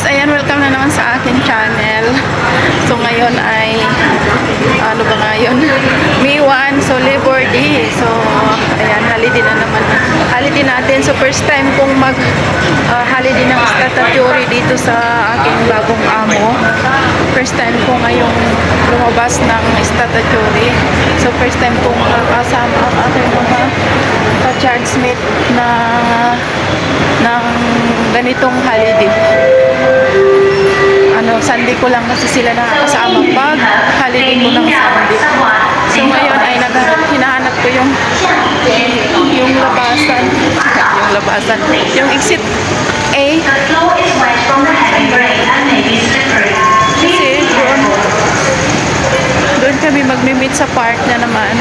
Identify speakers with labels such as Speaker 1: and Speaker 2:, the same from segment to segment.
Speaker 1: guys, ayan, welcome na naman sa akin channel. So ngayon ay, ano ba ngayon? May 1, so Labor Day. So, ayan, holiday na naman. Holiday natin. So first time kong mag ah, holiday ng statutory dito sa aking bagong. First time ko ngayong lumabas ng statutory. So first time kong makasama ang aking mga ka-chargemate na ng ganitong holiday. Ano, Sunday ko lang kasi sila nakakasama pag holiday ko ng Sunday. So ngayon ay naghahanap, hinahanap ko yung yung labasan. Yung labasan. Yung exit A. magmi-meet sa park na naman.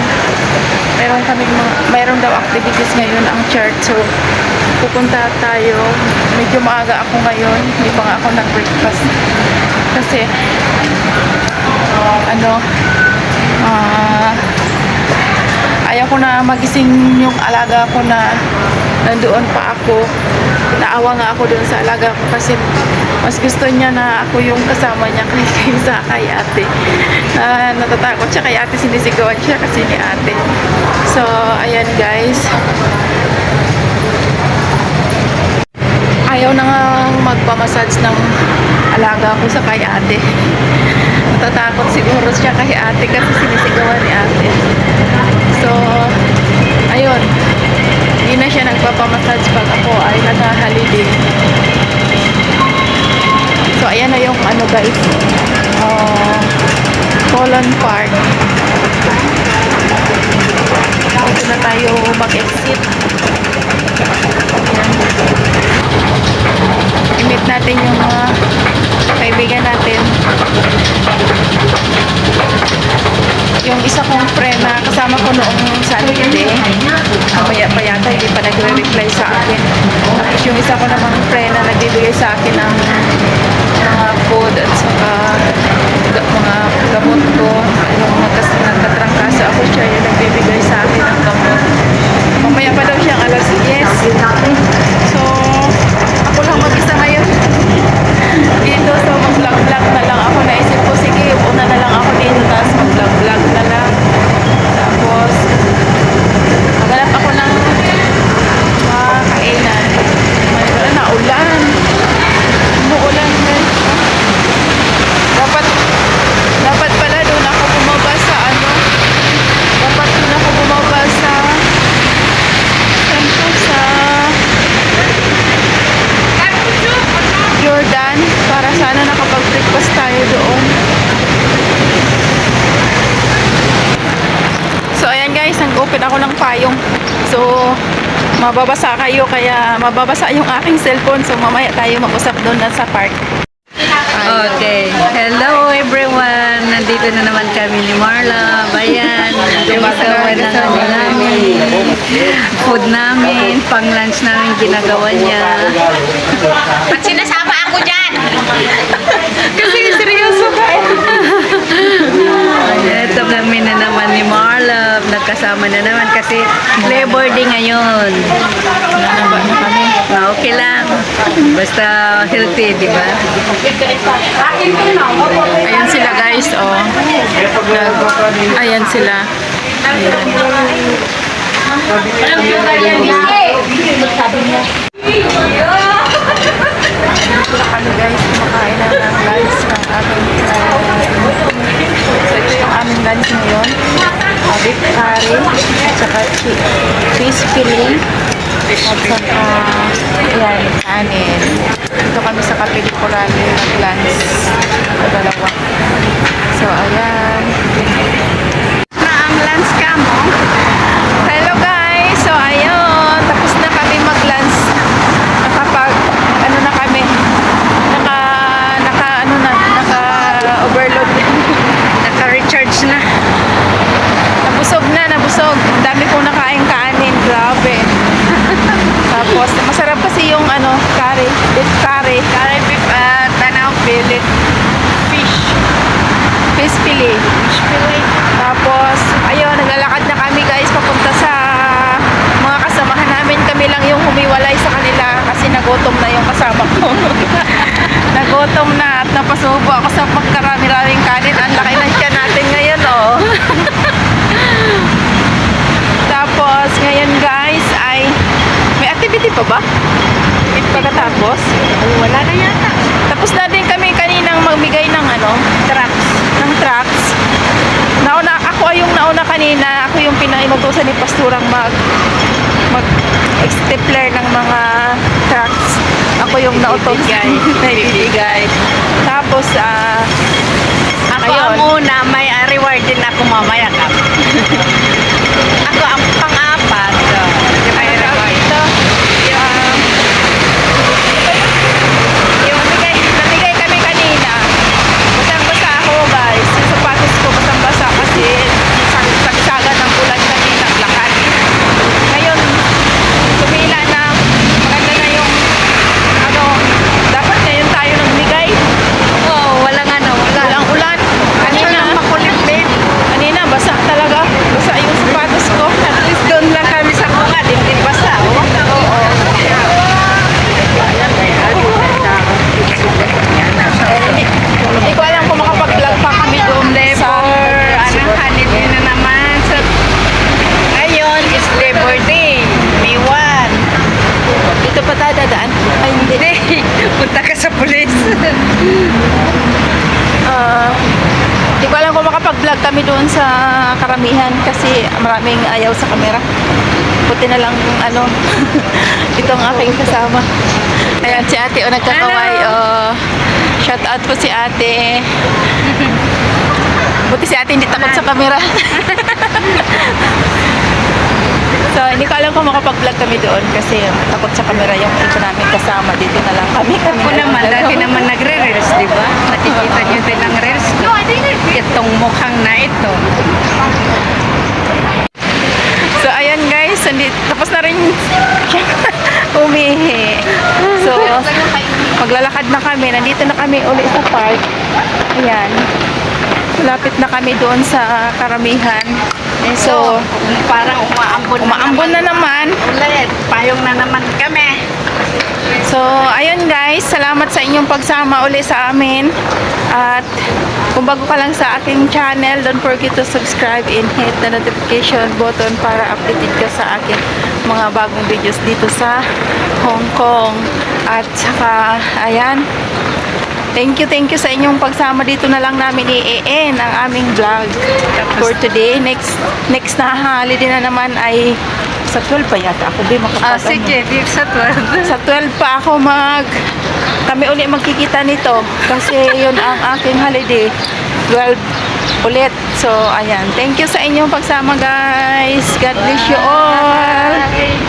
Speaker 1: Meron kami mga, mayroon daw activities ngayon ang church. So, pupunta tayo. Medyo maaga ako ngayon. Hindi pa nga ako nag-breakfast. Kasi, ano, ah, ayaw ko na magising yung alaga ko na nandoon pa ako. Naawa nga ako doon sa alaga ko kasi mas gusto niya na ako yung kasama niya kay, kay ate. Ah, natatakot siya kay ate, sinisigawan siya kasi ni ate. So, ayan guys. Ayaw na nga magpamassage ng alaga ko sa kay ate. Natatakot siguro siya kay ate kasi sinisigawan ni ate. So, ayun. Hindi na siya nagpapamassage pag ako ay nag-holiday. So, ayan na yung ano guys. Uh, Colon Park. Dito na tayo mag-exit. I-meet natin yung mga kaibigan natin. Yung isa kong friend na kasama ko noong pa yata hindi pa nagre-reply sa akin. Tapos yung isa ko namang friend na nagbibigay sa akin ng mga food at saka ga- mga gamot ko. Yung nagkas nagkatrangkasa ako siya yung nagbibigay sa akin ng gamot. Mamaya pa daw siyang alas 10. So, ako lang mag-isa ngayon. Dito, so mag-vlog-vlog na lang ako. Naisip ko, sige, una na lang ako dito, tapos mag-vlog-vlog na lang. Tapos, maghanap ako ng mga kainan. Mayroon na ulan. Umuulan na. Dapat, dapat pala doon ako bumaba sa ano, dapat doon ako bumaba sa, saan po, sa, Jordan para sana nakapag-breakfast tayo doon. So ayan nag-open ako ng payong. So mababasa kayo kaya mababasa yung aking cellphone. So mamaya tayo mag-usap doon na sa park.
Speaker 2: Okay. Hello everyone. Nandito na naman kami ni Marla. Bayan. Gumagawa ng ano namin. Food namin. Pang lunch namin ginagawa niya.
Speaker 3: Ba't sinasama ako dyan?
Speaker 1: Kasi seryoso ka eh.
Speaker 2: Ito kami na naman ni Marla. Nagkasama na naman kasi Labor Day ngayon. Ah, okay lang. Basta healthy, di ba?
Speaker 1: Ayan sila guys, oh. Nag- ayan sila. Kami guys, kumakain na ng lunch ng aming uh, So ito yung aming lunch ngayon. Uh, beef curry, at saka chi- fish fillet, at saka, ayan, kanin. Dito kami sa Kapili Corale nag-lunch. Sa dalawa. So, ayan. Na ang lunch ka mo. Hello guys! So, ayun. Tapos na kami mag-lunch. Nakapag, ano na kami. Naka, naka, ano na, naka-overload. Naka-recharge na. Nabusog na, nabusog. Ang dami kong nakain kanin. Grabe. Tapos, masarap kasi yung ano, curry. Beef curry. Curry beef at tanaw fillet. Fish. Fish fillet. Fish fillet. Tapos, ayun, naglalakad na kami guys papunta sa mga kasamahan namin. Kami lang yung humiwalay sa kanila kasi nagutom na yung kasama ko. nagutom na at napasubo ako sa pagkarami-raming kanin. Ang laki ng tiyan natin ngayon, oh. Tapos, ngayon guys, ay may activity pa ba? Pagkatapos?
Speaker 2: Wala na yata.
Speaker 1: Tapos na din kami kaninang magbigay ng ano, tracks. Ng tracks. Nauna, ako ay yung nauna kanina. Ako yung pinaimutusan ni Pasturang mag mag stapler ng mga tracks. Ako yung nautos.
Speaker 2: Bibigay.
Speaker 1: Naibibigay. Tapos, ah,
Speaker 2: Ako
Speaker 1: Ayun.
Speaker 2: ang una, may uh, reward din ako mamaya ka. ako ang pang-apat. So, may reward.
Speaker 1: ito, yung, yung bigay, namigay kami kanina. Basang-basa ako guys. Yung sapatos ko basang-basa kasi sag- sagsagan ng ulan kanina. Lakad. Ngayon, tumila na. Maganda na yung ano, dapat ngayon tayo nagbigay.
Speaker 2: Oh, walang ano, wala.
Speaker 1: Walang ulan. Kanina,
Speaker 2: Kanina, makulit din.
Speaker 1: kanina basa talaga. Basa yung sapatos ko.
Speaker 2: At least doon lang kami sa bunga, din din basta. Oh.
Speaker 1: Hindi ko alam kung makapag-vlog pa kami doon sa
Speaker 2: Labor, anong holiday na naman. So, ngayon is Labor Day. May 1.
Speaker 1: Dito pa tayo dadaan? Ay, hindi.
Speaker 2: Punta ka sa pulis.
Speaker 1: Ah, Hindi ko alam kung makapag-vlog kami doon sa karamihan kasi maraming ayaw sa camera. Buti na lang ano, ito ang aking kasama. Ayan, si ate o nagkakaway.
Speaker 2: Hello.
Speaker 1: Oh, shout out po si ate. Buti si ate hindi takot sa camera. Alam kung makapag-vlog kami doon kasi takot sa camera yung iba namin kasama. Dito na lang kami. kami
Speaker 2: Ako
Speaker 1: na lang
Speaker 2: naman, dati naman nagre-reels, di ba? Nakikita niyo din ang reels ko. Itong mukhang na ito.
Speaker 1: So, ayan guys, hindi, tapos na rin umihi. So, maglalakad na kami. Nandito na kami uli sa park. Ayan. Lapit na kami doon sa karamihan. So,
Speaker 2: parang umaambon
Speaker 1: umaambon na naman.
Speaker 2: Ulit, payong na naman kami.
Speaker 1: So, ayun guys, salamat sa inyong pagsama uli sa amin. At kung bago ka lang sa aking channel, don't forget to subscribe and hit the notification button para updated ka sa aking mga bagong videos dito sa Hong Kong. At saka, ayan, thank you, thank you sa inyong pagsama. Dito na lang namin i-end ang aming vlog for today. Next, next na holiday na naman ay sa 12 pa yata ako. Di makapag
Speaker 2: Ah, sige, sa 12.
Speaker 1: sa 12 pa ako mag kami uli magkikita nito kasi yun ang aking holiday. 12 ulit. So ayan. Thank you sa inyong pagsama guys. God bless you all